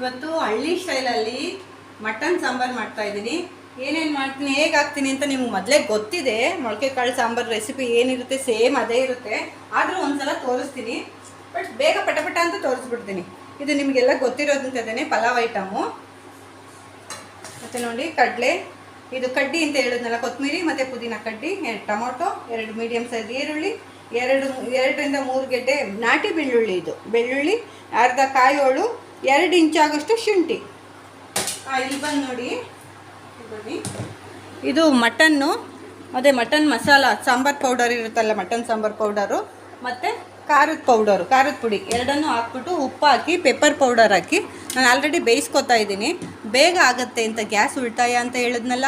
ಇವತ್ತು ಹಳ್ಳಿ ಸ್ಟೈಲಲ್ಲಿ ಮಟನ್ ಸಾಂಬಾರು ಮಾಡ್ತಾ ಇದ್ದೀನಿ. ಏನೇನು ಮಾಡ್ತೀನಿ, ಹೇಗೆ ಹಾಕ್ತೀನಿ ಅಂತ ನಿಮ್ಗೆ ಮೊದಲೇ ಗೊತ್ತಿದೆ. ಮೊಳಕೆ ಕಾಳು ಸಾಂಬಾರು ರೆಸಿಪಿ ಏನಿರುತ್ತೆ, ಸೇಮ್ ಅದೇ ಇರುತ್ತೆ. ಆದರೂ ಒಂದ್ಸಲ ತೋರಿಸ್ತೀನಿ. ಬಟ್ ಬೇಗ ಪಟಪಟ ಅಂತ ತೋರಿಸ್ಬಿಡ್ತೀನಿ. ಇದು ನಿಮಗೆಲ್ಲ ಗೊತ್ತಿರೋದಂತದೇ ಪಲಾವ್ ಐಟಮು. ಮತ್ತು ನೋಡಿ, ಕಡಲೆ. ಇದು ಕಡ್ಡಿ ಅಂತ ಹೇಳಿದ್ನಲ್ಲ ಕೊತ್ತಂಬರಿ ಮತ್ತು ಪುದೀನ ಕಡ್ಡಿ, ಎರಡು ಟೊಮೊಟೊ, ಎರಡು ಮೀಡಿಯಮ್ ಸೈಜ್ ಈರುಳ್ಳಿ, ಎರಡು, ಎರಡರಿಂದ ಮೂರು ಗೆಡ್ಡೆ ನಾಟಿ ಬೆಳ್ಳುಳ್ಳಿ ಇದು. ಬೆಳ್ಳುಳ್ಳಿ, ಅರ್ಧ ಕಾಯೋಳು ಎರಡು ಇಂಚಾಗಷ್ಟು ಶುಂಠಿ. ಇಲ್ಲಿ ಬಂದು ನೋಡಿ. ಬನ್ನಿ. ಇದು ಮಟನ್ನು ಅದೇ ಮಟನ್ ಮಸಾಲ ಸಾಂಬಾರ್ ಪೌಡರ್ ಇರುತ್ತಲ್ಲ ಮಟನ್ ಸಾಂಬಾರ್ ಪೌಡರು ಮತ್ತು ಖಾರದ ಪೌಡರು ಖಾರದ ಪುಡಿ. ಎರಡನ್ನೂ ಹಾಕ್ಬಿಟ್ಟು ಉಪ್ಪು ಹಾಕಿ ಪೆಪ್ಪರ್ ಪೌಡರ್ ಹಾಕಿ. ನಾನು ಆಲ್ರೆಡಿ ಬೇಯಿಸ್ಕೊತಾ ಇದ್ದೀನಿ. ಬೇಗ ಆಗುತ್ತೆ ಅಂತ ಗ್ಯಾಸ್ ಉಳಿತಾಯ ಅಂತ ಹೇಳಿದ್ನಲ್ಲ?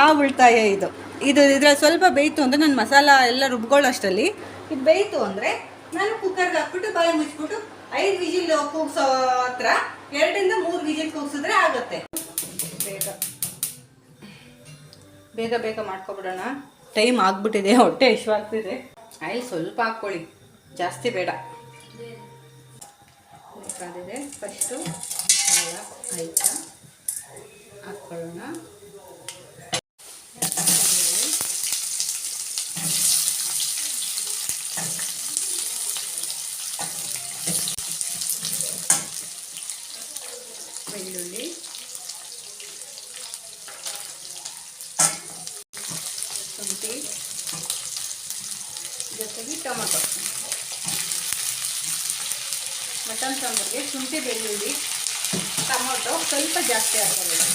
ಆ ಉಳಿತಾಯ ಇದು. ಇದು ಇದ್ರಲ್ಲಿ ಸ್ವಲ್ಪ ಬೇಯಿತು ಅಂದರೆ ನಾನು ಮಸಾಲ ಎಲ್ಲ ರುಬ್ಕೊಳ್ಳೋಷ್ಟರಲ್ಲಿ. ಇದು ಬೇಯಿತು ಅಂದರೆ ನಾನು ಕುಕ್ಕರ್ಗೆ ಹಾಕ್ಬಿಟ್ಟು ಬಾಯಿ ಮುಚ್ಬಿಟ್ಟು ಐದು ವಿಜಿಲ್ ಕೂಗ್ಸೋ ಹತ್ರ ಎರಡರಿಂದ ಮೂರು ವಿಜಿಲ್ ಕೂಗ್ಸಿದ್ರೆ ಆಗುತ್ತೆ. ಬೇಗ. ಬೇಗ ಬೇಗ ಮಾಡ್ಕೊಬಿಡೋಣ. ಟೈಮ್ ಆಗ್ಬಿಟ್ಟಿದೆ ಹೊಟ್ಟೆ ಆಗ್ತಿದೆ ಆಯಿಲ್ ಸ್ವಲ್ಪ ಹಾಕ್ಕೊಳ್ಳಿ. ಜಾಸ್ತಿ ಬೇಡ. ಬೇಕಾದಿದೆ ಫಸ್ಟು ಆಯ್ತಾ? ಹಾಕ್ಕೊಳ್ಳೋಣ. ಬೆಳ್ಳುಳ್ಳಿ ಶುಂಠಿ ಜೊತೆಗೆ ಟೊಮೊಟೊ ಮಟನ್ ಸಾಂಬಾರಿಗೆ ಶುಂಠಿ ಬೆಳ್ಳುಳ್ಳಿ ಟೊಮೊಟೊ ಸ್ವಲ್ಪ ಜಾಸ್ತಿ ಹಾಕೋಬೇಕು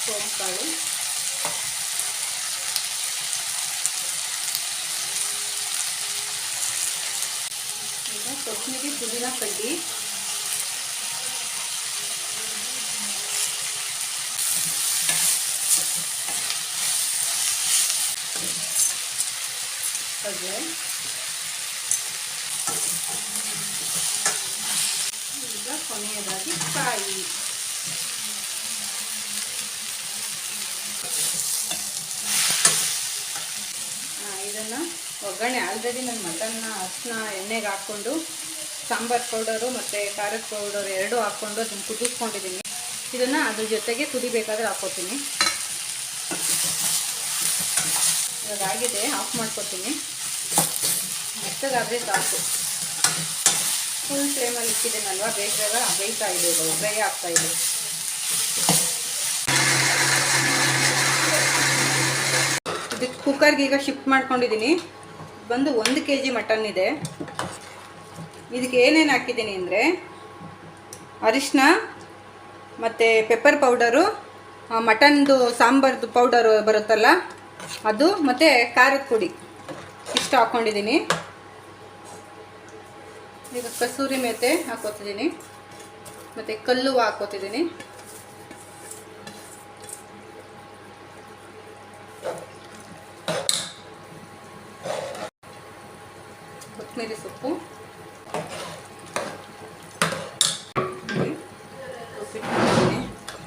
ಸೋಂಕಾಳು ಈಗ ಕೊತ್ತಂಬರಿ ಪುದೀನ ಕಡ್ಡಿ ಕಡಲೆ ಈಗ ಕೊನೆಯದಾಗಿ ಕಾಯಿ ಆ, ಇದನ್ನು ಒಗ್ಗರಣೆ ಆಲ್ರೆಡಿ ನಾನು ಮಟನ್ನ ಅಸ್ನ ಎಣ್ಣೆಗೆ ಹಾಕ್ಕೊಂಡು, ಸಾಂಬಾರ್ ಪೌಡರು ಮತ್ತು ಖಾರದ ಪೌಡರ್ ಎರಡೂ ಹಾಕ್ಕೊಂಡು ಅದನ್ನು ಕುದಿಸ್ಕೊಂಡಿದ್ದೀನಿ ಇದನ್ನು ಅದ್ರ ಜೊತೆಗೆ ಕುದಿಬೇಕಾದ್ರೆ ಹಾಕ್ಕೋತೀನಿ. ಇವಾಗ ಆಗಿದೆ ಆಫ್ ಮಾಡ್ಕೊತೀನಿ. ಮೆತ್ತಗಾದರೆ ಸಾಕು. ಫುಲ್ ಫ್ಲೇಮಲ್ಲಿ ಇಟ್ಟಿದ್ದೀನಲ್ವ, ಬೇಗ ಬೇಯ್ತಾ ಇದೆ ಇದು ಫ್ರೈ ಆಗ್ತಾ ಇದೆ. ಇದಕ್ಕೆ ಕುಕ್ಕರ್ಗೆ ಈಗ ಶಿಫ್ಟ್ ಮಾಡ್ಕೊಂಡಿದ್ದೀನಿ ಬಂದು ಒಂದು ಕೆ ಜಿ ಮಟನ್ ಇದೆ. ಇದಕ್ಕೆ ಏನೇನು ಹಾಕಿದ್ದೀನಿ ಅಂದರೆ ಅರಿಶಿನ ಮತ್ತು ಪೆಪ್ಪರ್ ಪೌಡರು ಮಟನ್ದು ಸಾಂಬಾರ್ದು ಪೌಡರು ಬರುತ್ತಲ್ಲ, ಅದು ಮತ್ತು ಖಾರದ ಪುಡಿ. ಇಷ್ಟು ಹಾಕ್ಕೊಂಡಿದ್ದೀನಿ ಈಗ ಕಸೂರಿ ಮೇತೆ ಹಾಕೋತಿದ್ದೀನಿ. ಮತ್ತು ಕಲ್ಲು ಹಾಕೋತಿದ್ದೀನಿ. ಕೊತ್ತಂಬರಿ ಸೊಪ್ಪು.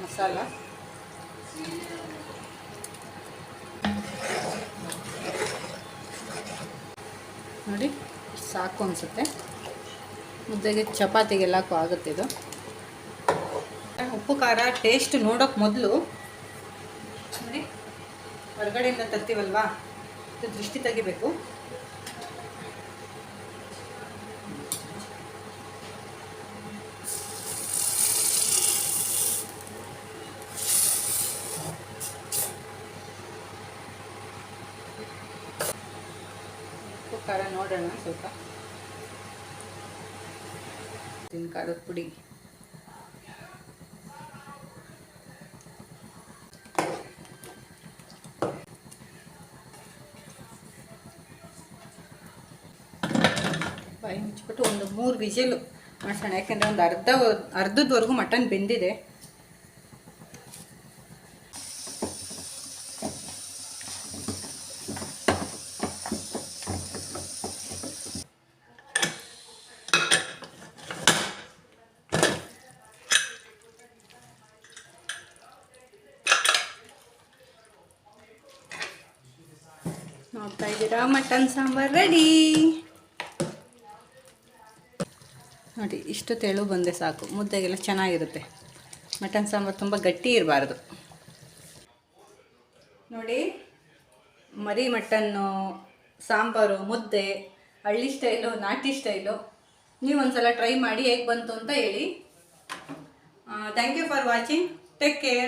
ಮಸಾಲ. ನೋಡಿ ಸಾಕು ಅನಿಸುತ್ತೆ. ಮುದ್ದೆಗೆ ಚಪಾತಿಗೆಲ್ಲಕ್ಕೂ ಆಗುತ್ತೆ ಇದು. ಉಪ್ಪು, ಖಾರ ಟೇಸ್ಟ್ ನೋಡೋಕೆ ಮೊದಲು ನೋಡಿ, ಹೊರಗಡೆಯಿಂದ ತರ್ತೀವಲ್ವಾ? ಇದು ದೃಷ್ಟಿ ತೆಗಿಬೇಕು. ಖಾರ ನೋಡೋಣ ಸ್ವಲ್ಪ. ಖಾರದ ಪುಡಿ. ಬಾಯಿ ಮುಚ್ಚಿಬಿಟ್ಟು ಒಂದು ಮೂರು ವಿಜಿಲು ಮಾಡ್ಸೋಣ. ಯಾಕೆಂದರೆ ಒಂದು ಅರ್ಧ ಅರ್ಧದವರೆಗೂ ಮಟನ್ ಬೆಂದಿದೆ. ನೋಡ್ತಾ ಇದ್ದೀರಾ? ಮಟನ್ ಸಾಂಬಾರ್ ರೆಡಿ ನೋಡಿ, ಇಷ್ಟು ತೆಳು ಬಂದೆ ಸಾಕು. ಮುದ್ದೆಗೆಲ್ಲ ಚೆನ್ನಾಗಿರುತ್ತೆ. ಮಟನ್ ಸಾಂಬಾರ್ ತುಂಬ ಗಟ್ಟಿ ಇರಬಾರ್ದು. ನೋಡಿ, ಮರಿ ಮಟನ್ನು, ಸಾಂಬಾರು, ಮುದ್ದೆ, ಹಳ್ಳಿ ಸ್ಟೈಲು, ನಾಟಿ ಸ್ಟೈಲು ನೀವು ಒಂದ್ಸಲ ಟ್ರೈ ಮಾಡಿ ಹೇಗೆ ಬಂತು ಅಂತ ಹೇಳಿ. Thank you for watching take care